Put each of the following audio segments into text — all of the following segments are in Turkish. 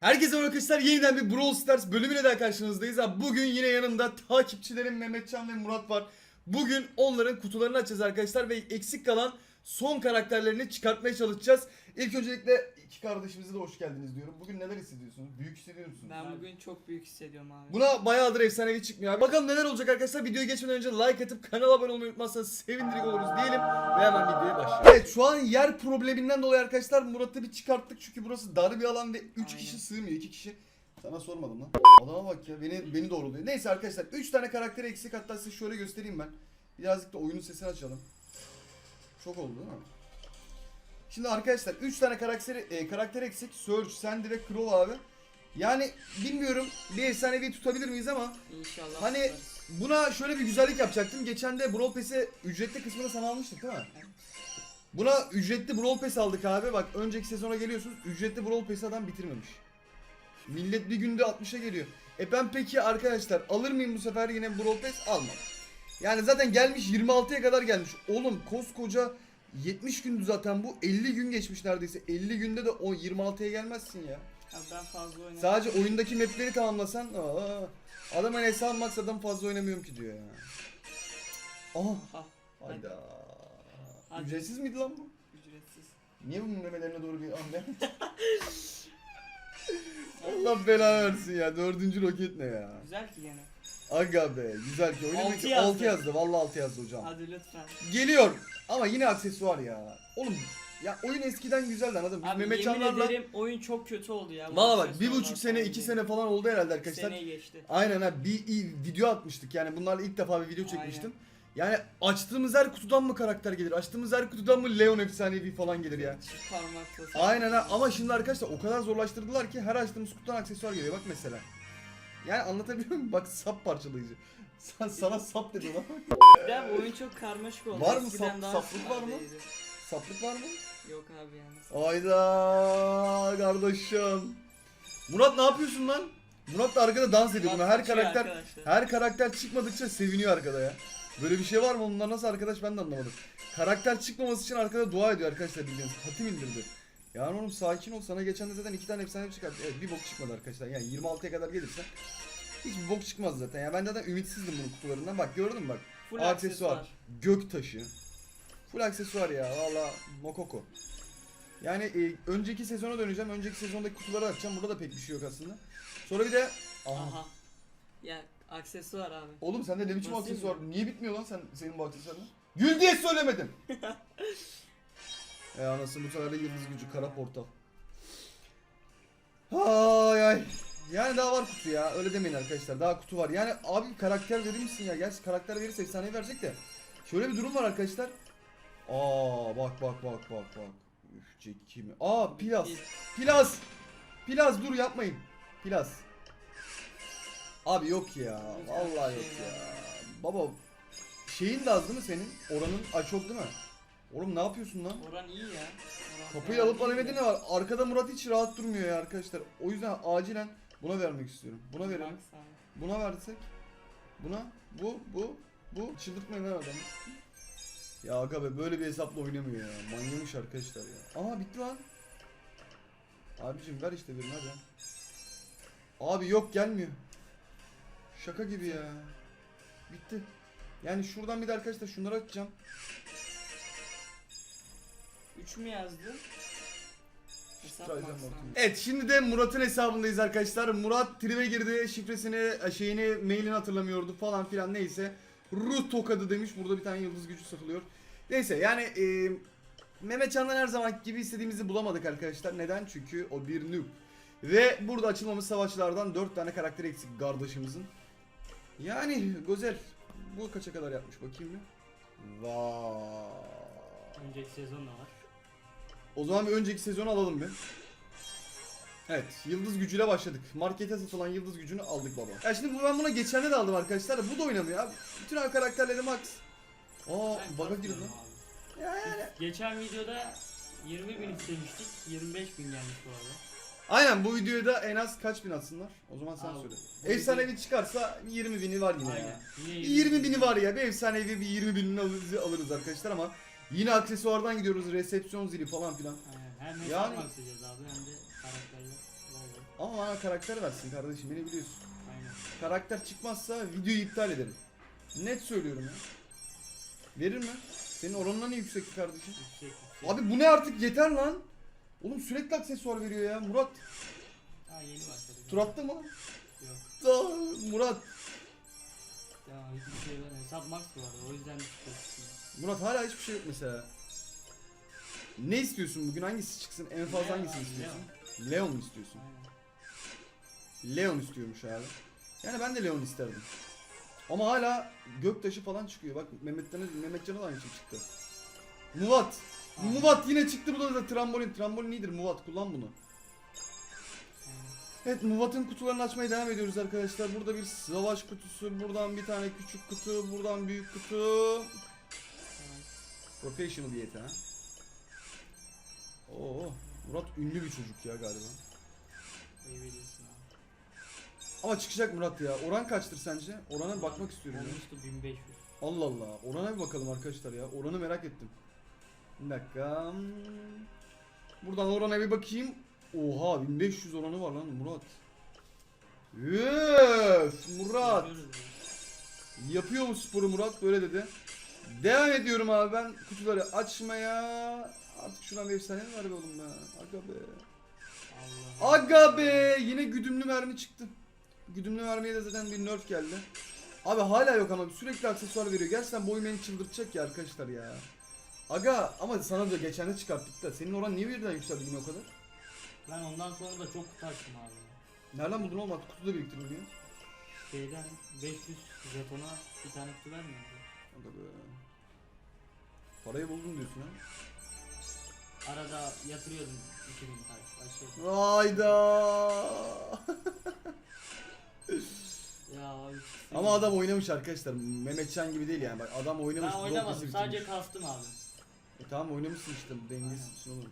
Herkese merhaba arkadaşlar yeniden bir Brawl Stars bölümüyle daha karşınızdayız. Bugün yine yanımda takipçilerim Mehmetcan ve Murat var. Bugün onların kutularını açacağız arkadaşlar ve eksik kalan son karakterlerini çıkartmaya çalışacağız. İlk öncelikle iki kardeşimize de hoş geldiniz diyorum. Bugün neler hissediyorsunuz? Büyük hissediyor musunuz? Ben bugün çok büyük hissediyorum abi. Buna bayağıdır efsanevi çıkmıyor abi. Bakalım neler olacak arkadaşlar. Videoya geçmeden önce like atıp kanala abone olmayı unutmazsanız sevindirik oluruz diyelim. Ve hemen videoya başlayalım. Evet şu an yer probleminden dolayı arkadaşlar Murat'ı bir çıkarttık. Çünkü burası dar bir alan ve 3 Aynen. kişi sığmıyor. 2 kişi. Sana sormadım lan. Adama bak ya beni beni doğruluyor. Neyse arkadaşlar 3 tane karakteri eksik hatta size şöyle göstereyim ben. Birazcık da oyunun sesini açalım. Çok oldu değil mi? Şimdi arkadaşlar 3 tane karakteri, e, karakter eksik. Surge, Sandy ve Crow abi. Yani bilmiyorum bir efsanevi tutabilir miyiz ama İnşallah. Hani- tutarız. Buna şöyle bir güzellik yapacaktım. Geçen de Brawl Pass'e ücretli kısmını sana almıştık değil mi? Evet. Buna ücretli Brawl Pass aldık abi. Bak önceki sezona geliyorsunuz. Ücretli Brawl Pass'i adam bitirmemiş. Millet bir günde 60'a geliyor. E ben peki arkadaşlar alır mıyım bu sefer yine Brawl Pass? Almam. Yani zaten gelmiş 26'ya kadar gelmiş. Oğlum koskoca 70 gündü zaten bu. 50 gün geçmiş neredeyse. 50 günde de o 26'ya gelmezsin ya. Abi ben fazla oynamadım. Sadece oyundaki mapleri tamamlasan aa, adam hani hesap maksadan fazla oynamıyorum ki diyor ya. Aha Ha, hayda. Hadi. Ücretsiz miydi lan bu? ücretsiz. Niye bunun memelerine doğru bir anlayan? Allah bela versin ya. Dördüncü roket ne ya? Güzel ki gene. Aga be güzel ki. Oyun Altı 6 yazdı. yazdı. Vallahi 6 yazdı hocam. Hadi lütfen. Geliyor. Ama yine aksesuar ya. Oğlum ya oyun eskiden güzeldi anladın mı? Abi Mehmet yemin Canlar'la ederim oyun çok kötü oldu ya. Valla bak bir buçuk sene iki sene falan oldu herhalde arkadaşlar. Seneye geçti. Aynen ha bir iyi video atmıştık yani bunlarla ilk defa bir video çekmiştim. Yani açtığımız her kutudan mı karakter gelir? Açtığımız her kutudan mı Leon efsanevi falan gelir ya? Çift parmak. Aynen ha ama şimdi arkadaşlar o kadar zorlaştırdılar ki her açtığımız kutudan aksesuar geliyor bak mesela. Yani anlatabiliyor muyum? Bak sap parçalayıcı. Sen, sana sap dedim ama. Ya bu oyun çok karmaşık oldu. Var mı Eskiden sap- daha saplık var mı? sadeydi. Saplık var mı? Yok abi yani. Ayda kardeşim. Murat ne yapıyorsun lan? Murat da arkada dans ediyor. Buna her Kaçıyor karakter arkadaşlar. her karakter çıkmadıkça seviniyor arkada ya. Böyle bir şey var mı? Bunlar nasıl arkadaş ben de anlamadım. Karakter çıkmaması için arkada dua ediyor arkadaşlar bildiğiniz. Hatim indirdi. Yani oğlum sakin ol. Sana geçen de zaten iki tane efsane çıkarttı. Evet bir bok çıkmadı arkadaşlar. Yani 26'ya kadar gelirse hiçbir bok çıkmaz zaten. Ya ben zaten ümitsizdim bunun kutularından. Bak gördün mü bak. Full aksesuar. aksesuar. Gök taşı. Full aksesuar ya valla mokoko. Yani e, önceki sezona döneceğim. Önceki sezondaki kutuları açacağım. Burada da pek bir şey yok aslında. Sonra bir de Aha. Aha. Ya aksesuar abi. Oğlum sende ne biçim aksesuar? Niye bitmiyor lan sen senin bu aksesuarın? Gül diye söylemedim. e anasını bu sefer de yıldız gücü kara portal. Ay ay. Yani daha var kutu ya. Öyle demeyin arkadaşlar. Daha kutu var. Yani abi karakter verir misin ya? Gerçi karakter verirse efsaneyi verecek de. Şöyle bir durum var arkadaşlar. Aa bak bak bak bak bak. Üf Jackie mi? Aa Pilas. Pilas. Pilas dur yapmayın. Pilas. Abi yok ya. Vallahi bir yok şey ya. Baba şeyin de az değil mi senin? Oranın ay çok değil mi? Oğlum ne yapıyorsun lan? Oran iyi ya. Oran Kapıyı alıp bana ne var? Arkada Murat hiç rahat durmuyor ya arkadaşlar. O yüzden acilen buna vermek istiyorum. Buna verelim. Buna versek. Buna. Bu. Bu. Bu. Çıldırtmayın lan adamı. Ya aga be böyle bir hesapla oynamıyor ya. Manyamış arkadaşlar ya. Aha bitti lan. Abicim ver işte birini hadi. Abi yok gelmiyor. Şaka gibi ya. Bitti. Yani şuradan bir de arkadaşlar şunları açacağım. 3 mü yazdı? Hesap. Evet şimdi de Murat'ın hesabındayız arkadaşlar. Murat tribe girdi. Şifresini, şeyini, mailini hatırlamıyordu falan filan neyse. Ruh tokadı demiş. Burada bir tane yıldız gücü satılıyor. Neyse yani e, Mehmet Can'dan her zaman gibi istediğimizi bulamadık arkadaşlar. Neden? Çünkü o bir noob. Ve burada açılmamış savaşçılardan 4 tane karakter eksik kardeşimizin. Yani güzel. Bu kaça kadar yapmış bakayım bir. Vay. Önceki sezon da var. O zaman bir önceki sezonu alalım bir. Evet, yıldız gücüyle başladık. Markete satılan yıldız gücünü aldık baba. Ya şimdi bu ben buna geçende de aldım arkadaşlar. Bu da oynamıyor abi. Bütün abi karakterleri max. Aa, baga girdi lan. Ya yani. Geçen videoda 20 bin istemiştik. 25 bin gelmiş bu arada. Aynen bu videoya da en az kaç bin atsınlar? O zaman sen Abi, söyle. Efsanevi çıkarsa 20 bini var yine Aynen. ya. Yine 20 bini var ya. Bir efsanevi bir 20 binini alırız, alırız arkadaşlar ama yine aksesuardan gidiyoruz. Resepsiyon zili falan filan. Hem hesap Yani- yani... abi hem de karakterler. Ama bana karakter versin kardeşim beni biliyorsun. Aynen. Karakter çıkmazsa videoyu iptal ederim. Net söylüyorum ya. Verir mi? Senin oranın ne yüksekti kardeşim? Yüksek yüksek. Abi bu ne artık yeter lan. Oğlum sürekli aksesuar veriyor ya Murat. Ha yeni başladı. Tur attı mı? Yok. Da, Murat. Ya hiçbir şey var. Hesap max bu arada. O yüzden düşük Murat hala hiçbir şey yok mesela. Ne istiyorsun bugün hangisi çıksın? En fazla hangisini istiyorsun? Leon mu istiyorsun? Leon istiyormuş abi. Yani ben de Leon isterdim. Ama hala göktaşı falan çıkıyor. Bak Mehmetcan'a Mehmetcan'a da aynı şey çıktı. Muvat. Muvat yine çıktı bu da trambolin. Trambolin iyidir Muvat kullan bunu. Evet Muvat'ın kutularını açmaya devam ediyoruz arkadaşlar. Burada bir savaş kutusu, buradan bir tane küçük kutu, buradan büyük kutu. Professional diyeti ha. Oo, Murat ünlü bir çocuk ya galiba. İyi abi. Ama çıkacak Murat ya. Oran kaçtır sence? Orana bakmak istiyorum ya. Olmuştu 1500. Allah Allah. Orana bir bakalım arkadaşlar ya. Oranı merak ettim. Bir dakika. Buradan orana bir bakayım. Oha 1500 oranı var lan Murat. Üf Murat. Yapıyoruz ya. Yapıyor mu sporu Murat? Böyle dedi. Devam ediyorum abi ben kutuları açmaya. Artık şuradan bir efsane mi var be oğlum be? Aga be. Allah. Aga be. Yine güdümlü mermi çıktı. Güdümlü mermiye de zaten bir nerf geldi. Abi hala yok ama sürekli aksesuar veriyor. Gerçekten boyu beni çıldırtacak ya arkadaşlar ya. Aga ama sana da geçen de çıkarttık da. Senin oran niye birden yükseldi yine o kadar? Ben ondan sonra da çok kutu açtım abi. Nereden buldun oğlum? Artık kutu da biriktirmiyor. Şeyden 500 jetona bir tane kutu vermiyor. Aga be. Parayı buldun diyorsun ha. Arada yatırıyordum 2000 taş. Açıyordum. Hayda. Ya. Ama adam oynamış arkadaşlar. Mehmetcan gibi değil yani. Bak adam oynamış. Ben blok oynamadım. bitirmiş. Sadece kastım abi. E tamam oynamışsın işte. Dengesizsin oğlum.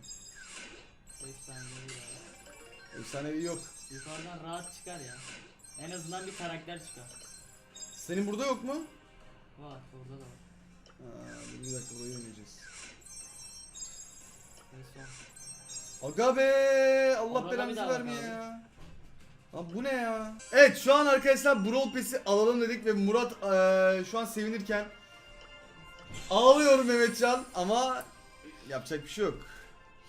Efsanevi ya. Efsanevi yok. Yukarıdan rahat çıkar ya. En azından bir karakter çıkar. Senin burada yok mu? Var orada da var. Ha, dur bir dakika burayı oynayacağız. En son. Aga be! Allah Orada belanızı bir daha vermeye abi. ya. Lan bu ne ya? Evet şu an arkadaşlar Brawl Pass'i alalım dedik ve Murat eee, şu an sevinirken ağlıyor Mehmetcan ama yapacak bir şey yok.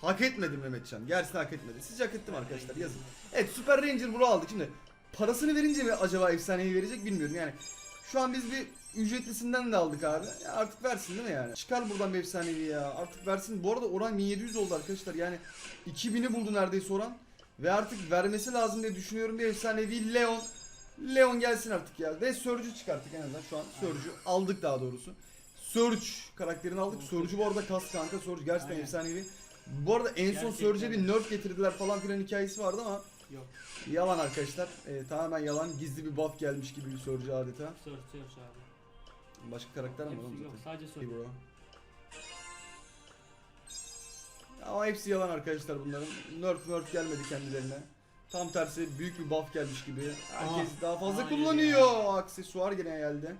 Hak etmedi Mehmetcan. Gerçekten hak etmedi. Sizce hak ettim arkadaşlar yazın. Evet Super Ranger Bro aldık şimdi. Parasını verince mi acaba efsaneyi verecek bilmiyorum yani. Şu an biz bir ücretlisinden de aldık abi. Ya artık versin değil mi yani? Çıkar buradan bir efsanevi ya. Artık versin. Bu arada oran 1700 oldu arkadaşlar. Yani 2000'i buldu neredeyse oran. Ve artık vermesi lazım diye düşünüyorum bir efsanevi Leon. Leon gelsin artık ya. Ve Surge'ü çıkarttık en azından şu an. Surge'ü aldık daha doğrusu. Surge karakterini aldık. Surge'ü bu arada kas kanka. Surge gerçekten Aynen. efsanevi. Bu arada en son. Surge'e bir nerf getirdiler falan filan hikayesi vardı ama Yok. yalan arkadaşlar. Ee, tamamen yalan. Gizli bir buff gelmiş gibi bir Surge adeta. Search search abi. Başka karakter mi var Hepsi oğlum yok zaten? sadece bro. Ama hepsi yalan arkadaşlar bunların. Nerf nerf gelmedi kendilerine. Tam tersi büyük bir buff gelmiş gibi. Herkes Aa, daha fazla hayır kullanıyor. Aksesuar gene geldi.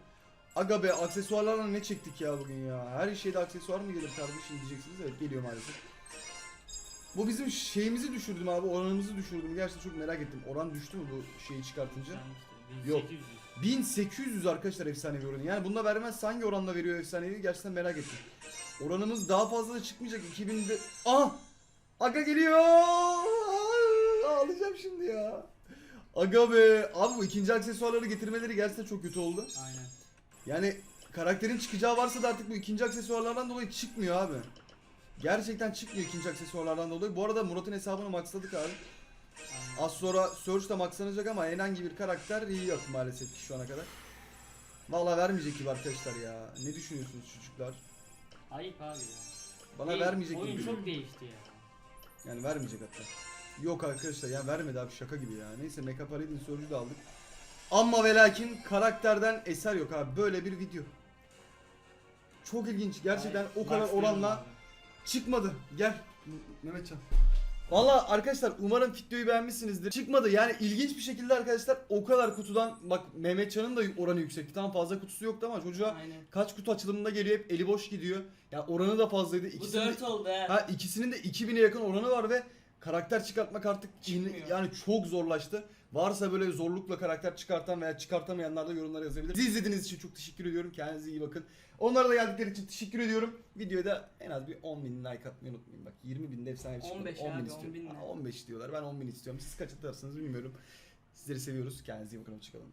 Aga be aksesuarlarla ne çektik ya bugün ya. Her şeyde aksesuar mı gelir kardeşim diyeceksiniz. Evet geliyor maalesef. Bu bizim şeyimizi düşürdüm abi. Oranımızı düşürdüm. Gerçekten çok merak ettim. Oran düştü mü bu şeyi çıkartınca? İşte Yok. 1800. 1800 arkadaşlar efsanevi oranı. Yani bunda vermez hangi oranda veriyor efsanevi gerçekten merak ettim. Oranımız daha fazla da çıkmayacak. 2000'de... Ah! Aga geliyor! Ağlayacağım şimdi ya. Aga be. Abi bu ikinci aksesuarları getirmeleri gerçekten çok kötü oldu. Aynen. Yani karakterin çıkacağı varsa da artık bu ikinci aksesuarlardan dolayı çıkmıyor abi. Gerçekten çıkmıyor ikinci aksesuarlardan dolayı. Bu arada Murat'ın hesabını maxladık abi. Az sonra Surge de maxlanacak ama herhangi bir karakter iyi yok maalesef ki şu ana kadar. Vallahi vermeyecek gibi arkadaşlar ya. Ne düşünüyorsunuz çocuklar? Ayıp abi ya. Bana Değil, vermeyecek Oyun gibi. çok değişti ya. Yani vermeyecek hatta. Yok arkadaşlar ya vermedi abi şaka gibi ya. Neyse Mecha Paladin Surge'u da aldık. Ama ve lakin karakterden eser yok abi. Böyle bir video. Çok ilginç. Gerçekten Gayet o kadar oranla. Çıkmadı. Gel. Mehmetcan. Valla arkadaşlar umarım videoyu beğenmişsinizdir. Çıkmadı yani ilginç bir şekilde arkadaşlar o kadar kutudan bak Mehmetcan'ın da oranı yüksekti. Tam fazla kutusu yoktu ama çocuğa Aynen. kaç kutu açılımında geliyor hep eli boş gidiyor. Ya oranı da fazlaydı. Bu İkisinin de, 4 oldu he. ha, ikisinin de 2000'e yakın oranı var ve karakter çıkartmak artık Çıkmıyor. yani çok zorlaştı. Varsa böyle zorlukla karakter çıkartan veya çıkartamayanlar da yorumlara yazabilir. Bizi izlediğiniz için çok teşekkür ediyorum. Kendinize iyi bakın. Onlara da geldikleri için teşekkür ediyorum. Videoya da en az bir 10 bin like atmayı unutmayın. Bak 20 binde efsane çıkmadı. 15 10 bin abi, istiyorum. 10 bin ne? Aa, 15 diyorlar. Ben 10 bin istiyorum. Siz kaç atarsınız bilmiyorum. Sizleri seviyoruz. Kendinize iyi bakın. Hoşçakalın.